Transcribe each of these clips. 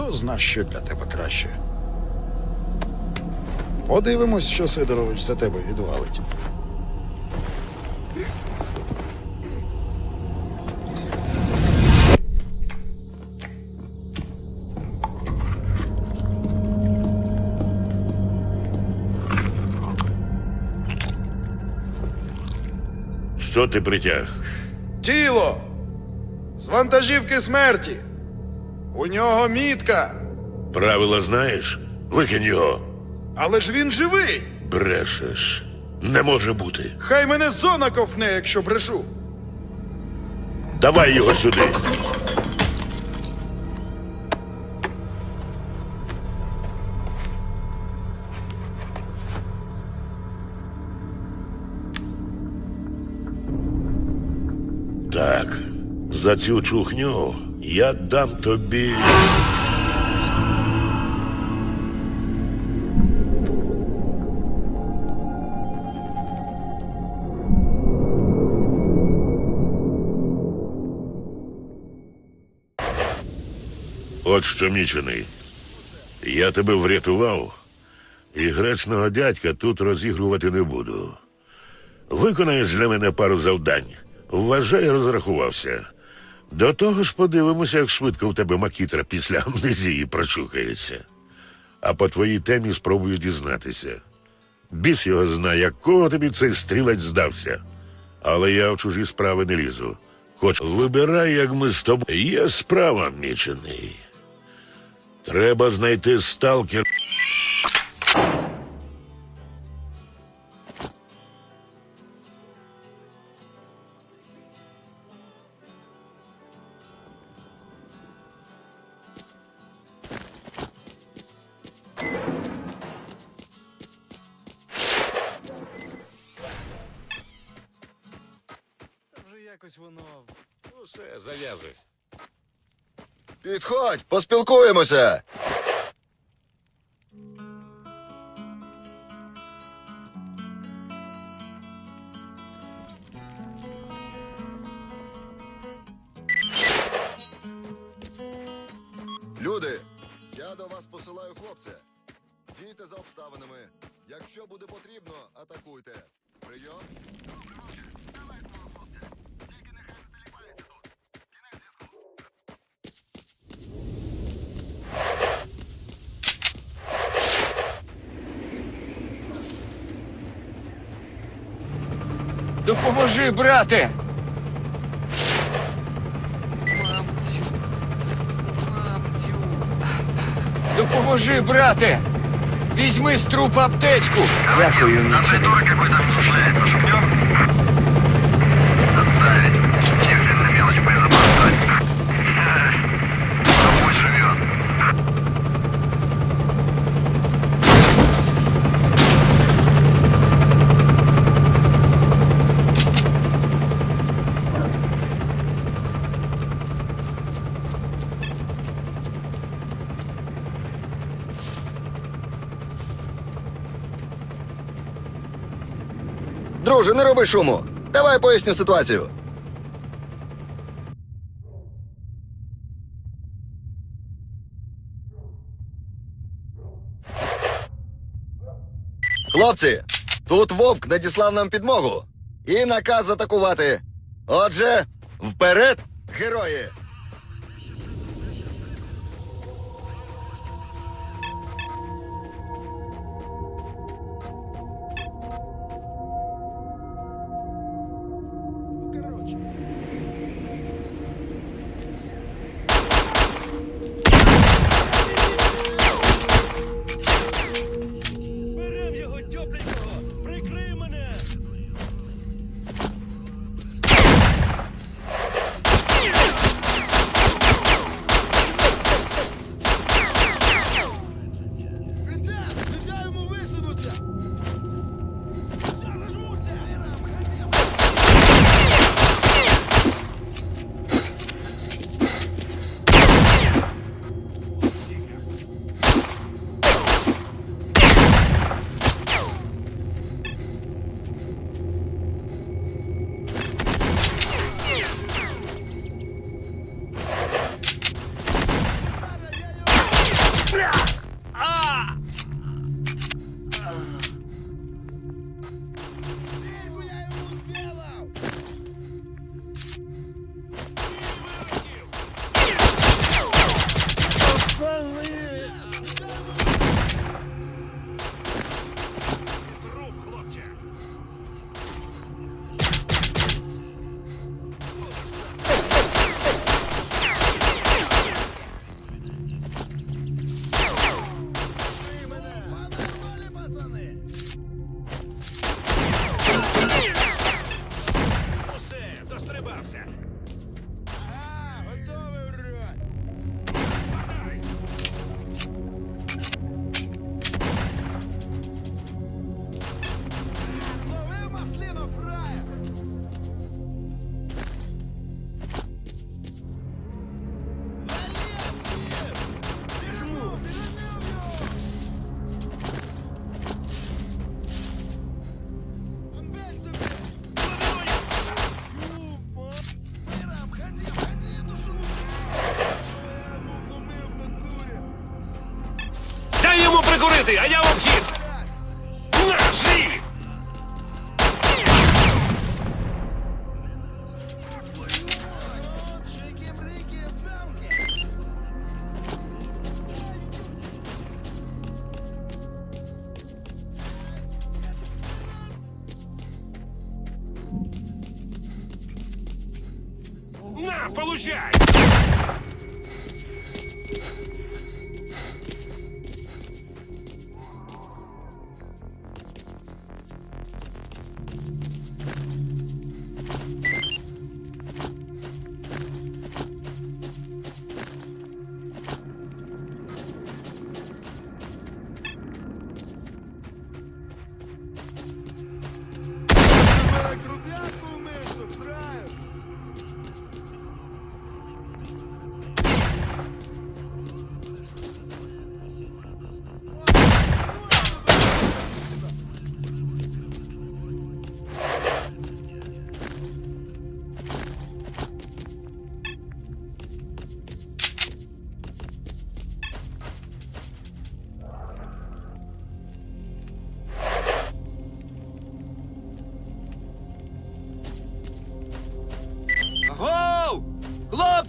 Хто зна, що для тебе краще. Подивимось, що Сидорович за тебе відвалить. Що ти притяг? Тіло! З вантажівки смерті! У нього мітка! Правила знаєш? Викинь його. Але ж він живий! Брешеш. Не може бути. Хай мене зона ковне, якщо брешу! Давай його сюди. Так, за цю чухню я дам тобі. От що мічений. Я тебе врятував, і гречного дядька тут розігрувати не буду. Виконаєш для мене пару завдань. Вважай, розрахувався. До того ж подивимося, як швидко в тебе макітра після амнезії прочухається. А по твоїй темі спробую дізнатися. Біс його знає, якого тобі цей стрілець здався. Але я в чужі справи не лізу. Хоч вибирай, як ми з тобою. Є справа, мічений. Треба знайти сталкер. Якось воно. Ну, все, зав'язуй. Підходь, поспілкуємося. Люди, я до вас посилаю хлопця. Дійте за обставинами. Якщо буде потрібно, атакуйте. Прийом. Допоможи, брате! Мамцю. Мамцю. Допоможи, брате! Візьми з трупа аптечку! Дякую. Шумнем? Отставить. Друже, не роби шуму. Давай поясню ситуацію. Хлопці, тут вовк надіслав нам підмогу і наказ атакувати. Отже, вперед, герої! Берем Кому а я в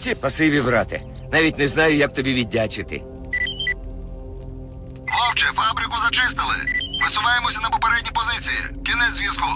Хлопці! Спасибі, брате. Навіть не знаю, як тобі віддячити. Вовче, фабрику зачистили. Висуваємося на попередні позиції. Кінець зв'язку.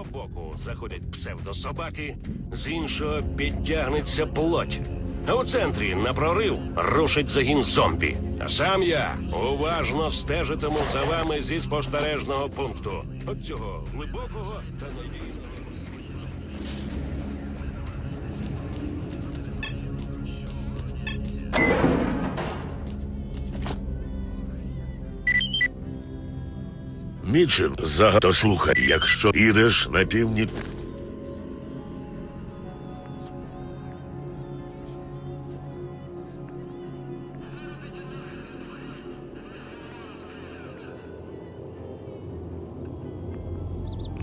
Одного боку заходять псевдособаки, з іншого підтягнеться плоть. А у центрі на прорив рушить загін зомбі. А сам я уважно стежитиму за вами зі спостережного пункту. От цього глибокого та Мічин, загадо слухай, якщо їдеш на північ.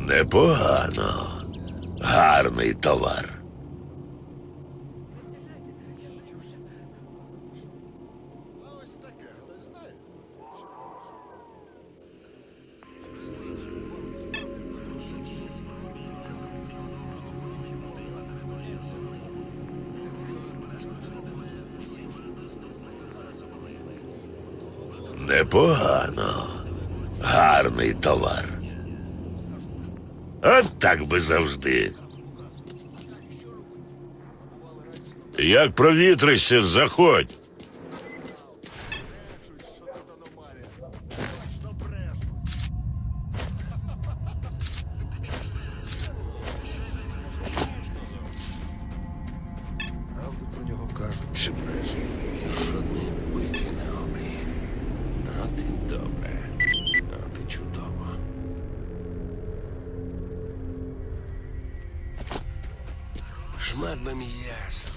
Непогано. Гарний товар. Непогано. Гарний товар. От так би завжди. Як провітришся, заходь. Blood let me ask.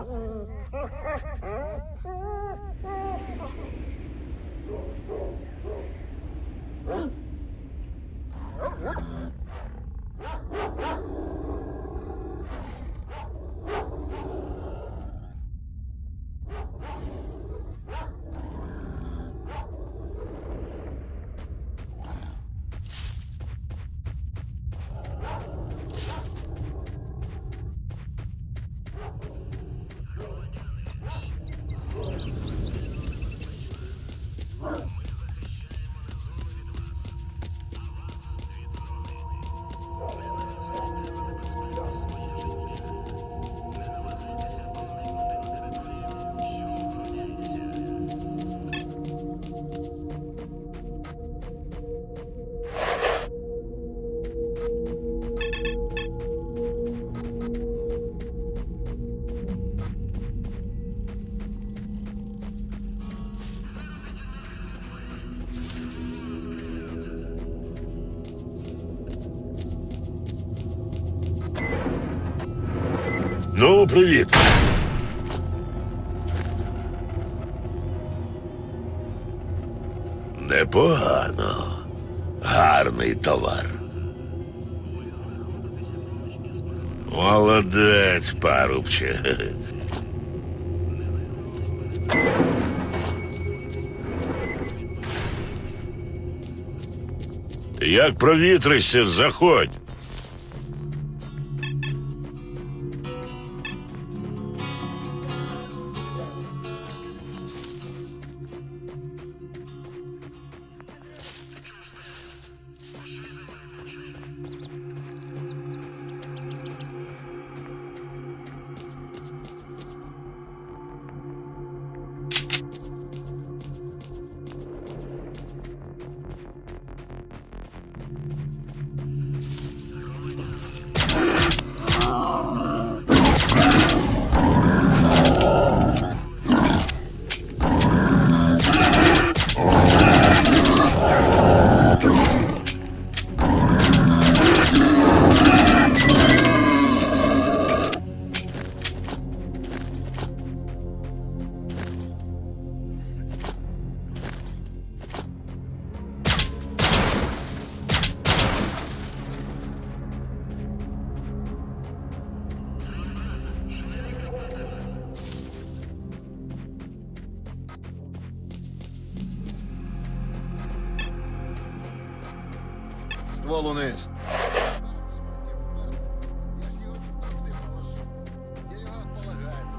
What? Ну, привіт. Непогано. Гарний товар. Молодець, парубче. Як провітришся, заходь.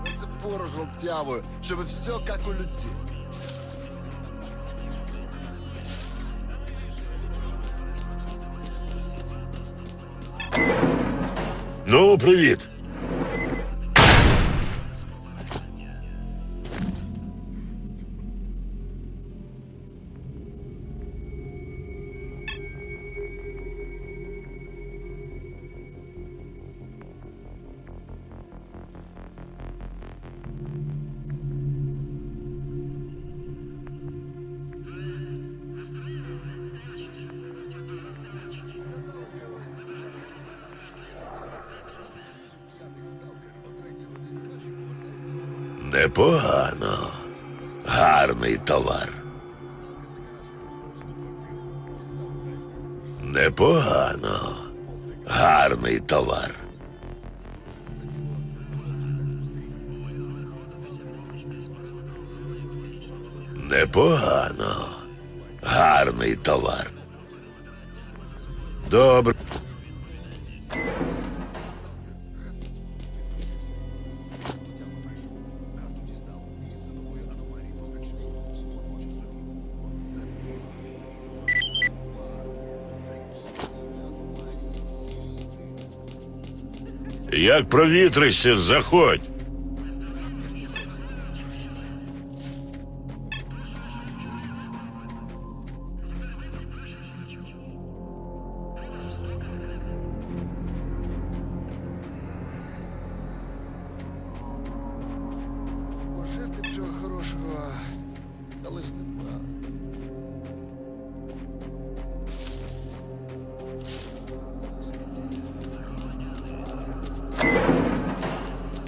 На це порожу обтягую, щоб все як у людей. Ну, привіт. Непогано. Гарний товар. Непогано. Гарний товар. Непогано. Гарний товар. Добре. Як провітришся, заходь. Пожерти б чого хорошого,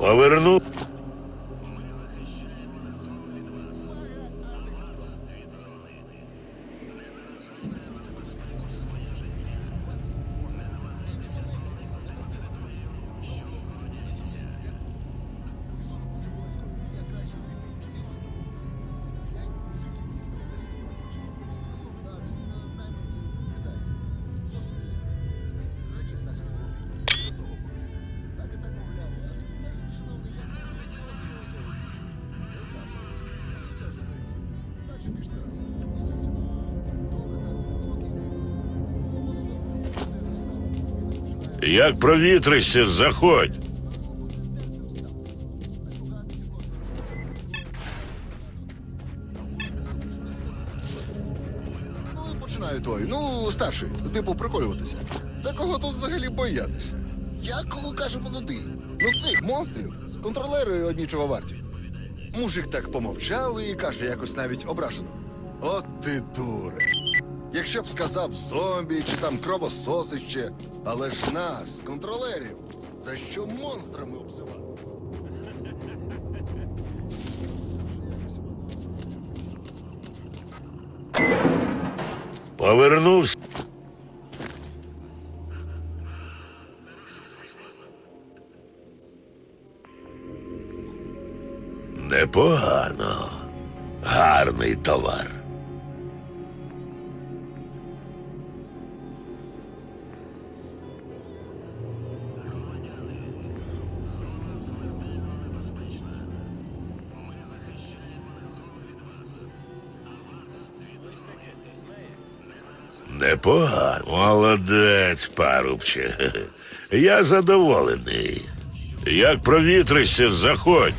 Поверну. Як провітришся, заходь. Ну починаю той. Ну, старший, типу, приколюватися. Та кого тут взагалі боятися? Я кого кажу молодий? Ну цих монстрів. Контролери одні чого варті. Мужик так помовчав і каже якось навіть ображено. От ти дуре. Якщо б сказав зомбі чи там кровососище, але ж нас, контролерів, за що монстрами обзивати? Повернувся. Непогано. Гарний товар. Непогано. Молодець, парубче. Я задоволений. Як провітришся, заходь.